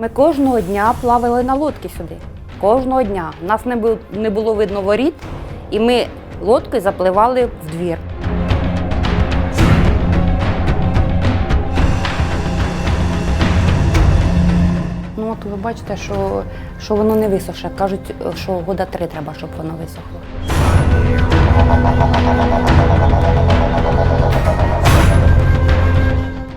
Ми кожного дня плавали на лодці сюди. Кожного дня. Нас не було, видно воріт, і ми лодкою запливали в двір. Ну от ви бачите, що, що воно не висохше. Кажуть, що года три треба, щоб воно висохло.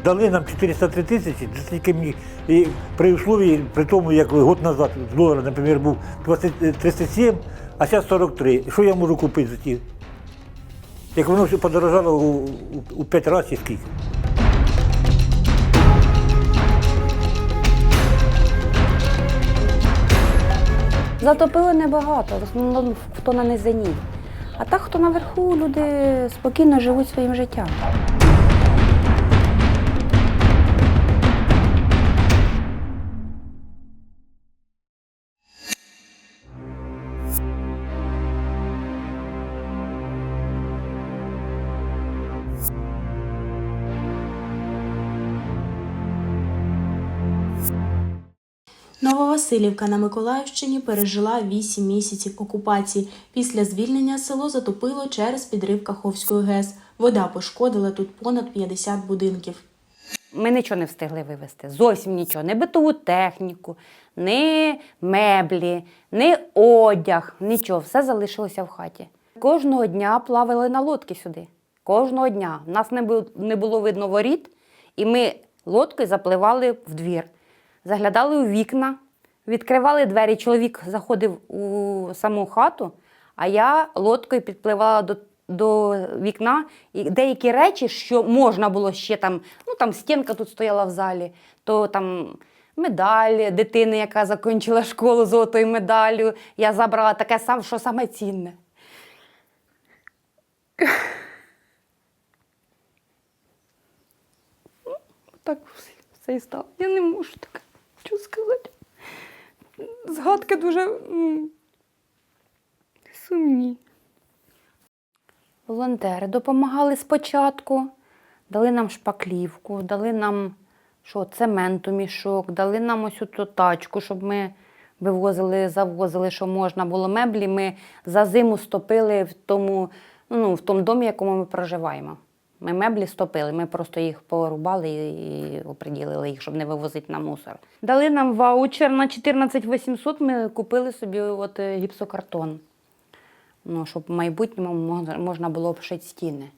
Дали нам 403 тисячі, тільки мені. І при условії, при тому, як год назад долар, наприклад, був 20 37, а зараз 43. Що я можу купити за ті? Як воно все подорожало у, у, у 5 разів чи скільки. Затопили небагато, в основному хто на низині. А так, хто наверху, люди спокійно живуть своїм життям. Нововасилівка на Миколаївщині пережила 8 місяців окупації. Після звільнення село затопило через підрив Каховської ГЕС. Вода пошкодила тут понад 50 будинків. Ми нічого не встигли вивезти. Зовсім нічого. Не битову техніку, ні меблі, ні одяг, нічого. Все залишилося в хаті. Кожного дня плавали на лодці сюди. Кожного дня. Нас не було видно воріт, і ми лодкою запливали в двір. Заглядали у вікна, відкривали двері. Чоловік заходив у саму хату, а я лодкою підпливала до, до вікна. І деякі речі, що можна було ще там, ну там стінка тут стояла в залі, то там медаль дитини, яка закінчила школу золотою медаллю, я забрала таке саме, що саме цінне. Так все і стало. Я не можу так що сказати. Згадки дуже сумні. Волонтери допомагали спочатку, дали нам шпаклівку, дали нам що, цементу мішок, дали нам ось цю тачку, щоб ми вивозили, завозили, що можна було меблі. Ми за зиму стопили в тому, ну, в тому домі, в якому ми проживаємо. Ми меблі стопили, ми просто їх порубали і, оприділили їх, щоб не вивозити на мусор. Дали нам ваучер на 14 800, ми купили собі от е, гіпсокартон. Ну, щоб в майбутньому можна, було обшити стіни.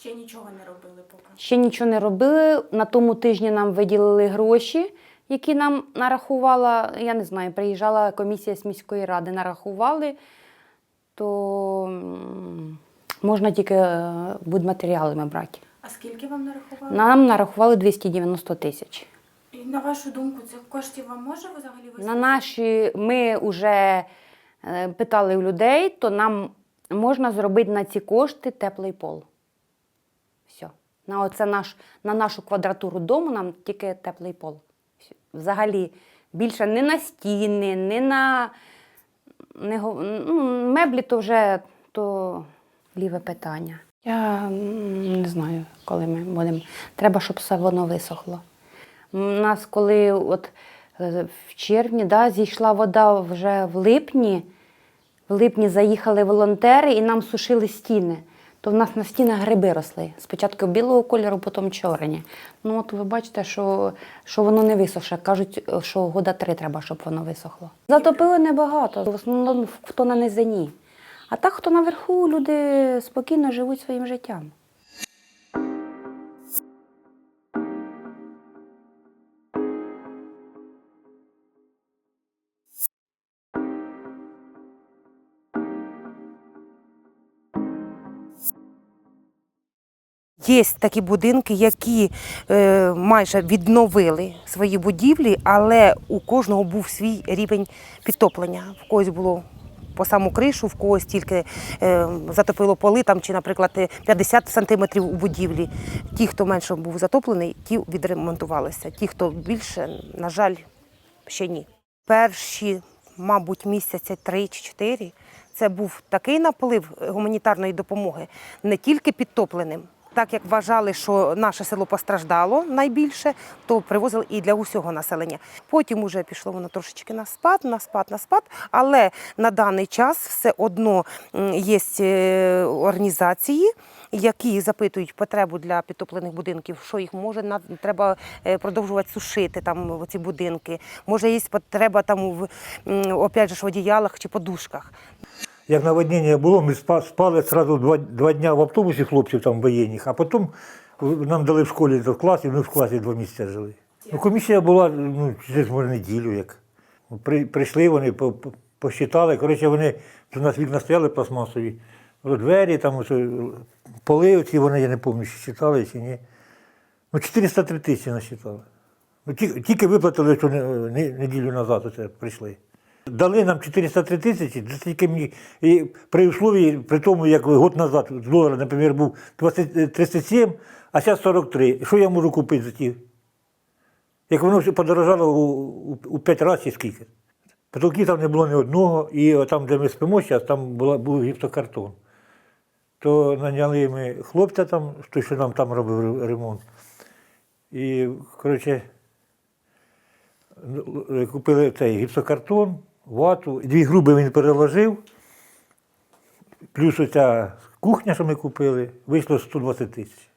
Ще нічого не робили поки. Ще нічого не робили. На тому тижні нам виділили гроші, які нам нарахувала, я не знаю, приїжджала комісія з міської ради, нарахували, то можна тільки е, будматеріалами брати. А скільки вам нарахували? Нам нарахували 290 тисяч. І на вашу думку, цих коштів вам може взагалі вистачити? На наші ми вже питали у людей, то нам можна зробити на ці кошти теплий пол. Все. На, оце наш, на нашу квадратуру дому нам тільки теплий пол. Всьо. Взагалі більше не на стіни, не на не, ну, меблі то вже то ліве питання. Я не знаю, коли ми будемо. Треба, щоб все воно висохло. У нас, коли от е, в червні да, зійшла вода вже в липні, в липні заїхали волонтери і нам сушили стіни. То в нас на стінах гриби росли. Спочатку білого кольору, потім чорні. Ну от ви бачите, що, що воно не висохше. Кажуть, що года три треба, щоб воно висохло. Затопили небагато, в основному хто на низині. А так, хто наверху, люди спокійно живуть своїм життям. Є такі будинки, які е, майже відновили свої будівлі, але у кожного був свій рівень підтоплення. В когось було по саму кришу, в когось тільки е, затопило поли там, чи, наприклад, е, 50 сантиметрів у будівлі. Ті, хто менше був затоплений, ті відремонтувалися. Ті, хто більше, на жаль, ще ні. Перші, мабуть, місяці три чи чотири це був такий наплив гуманітарної допомоги, не тільки підтопленим, Так як вважали, що наше село постраждало найбільше, то привозили і для усього населення. Потім уже пішло воно трошечки на спад, на спад, на спад. Але на даний час все одно є е, організації, які запитують потребу для підтоплених будинків, що їх може треба е, продовжувати сушити там ці будинки. Може, є потреба там в опять же в одіялах чи подушках. Як наводнення було, ми спали одразу два, два дня в автобусі хлопців там воєнних, а потім нам дали в школі в класі, ми в класі два місяці жили. Ну, комісія була ну, через може неділю. Як. При, прийшли вони, по- по- посчитали. Коротше, вони у нас вікна стояли пластмасові, двері, там ось, поли оці, вони, я не пам'ятаю, чи читали чи ні. Ну, 403 тисячі насчитали. Ну, ті- тільки виплатили, що не- не- неділю назад оце прийшли. Дали нам 403 тисячі, це тільки мені. І при условії, при тому, як год назад долар, наприклад, був 20, 37, а зараз 43. Що я можу купити за ті? Як воно все подорожало у, у, у 5 разів чи скільки. Потолків там не було ні одного, і там, де ми спимо зараз, там була, був гіпсокартон. То наняли ми хлопця там, той, що нам там робив ремонт. І, коротше, ну, купили цей гіпсокартон, вату, дві груби він переложив, плюс оця кухня, що ми купили, вийшло 120 тисяч.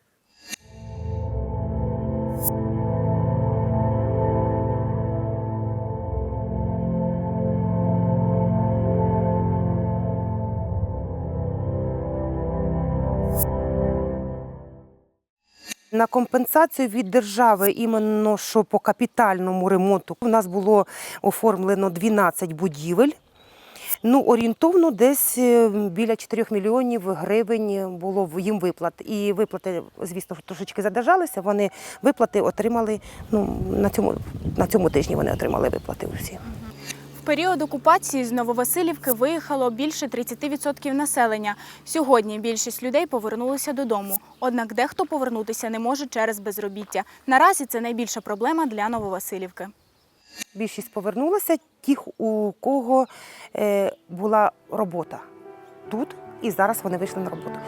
На компенсацію від держави, іменно що по капітальному ремонту, у нас було оформлено 12 будівель. Ну, орієнтовно десь е, біля 4 мільйонів гривень було їм виплат. І виплати, звісно, трошечки задержалися. Вони виплати отримали ну, на, цьому, на цьому тижні вони отримали виплати усі. Період окупації з Нововасилівки виїхало більше 30% населення. Сьогодні більшість людей повернулися додому. Однак дехто повернутися не може через безробіття. Наразі це найбільша проблема для Нововасилівки. Більшість повернулася тих, у кого е, була робота тут, і зараз вони вийшли на роботу.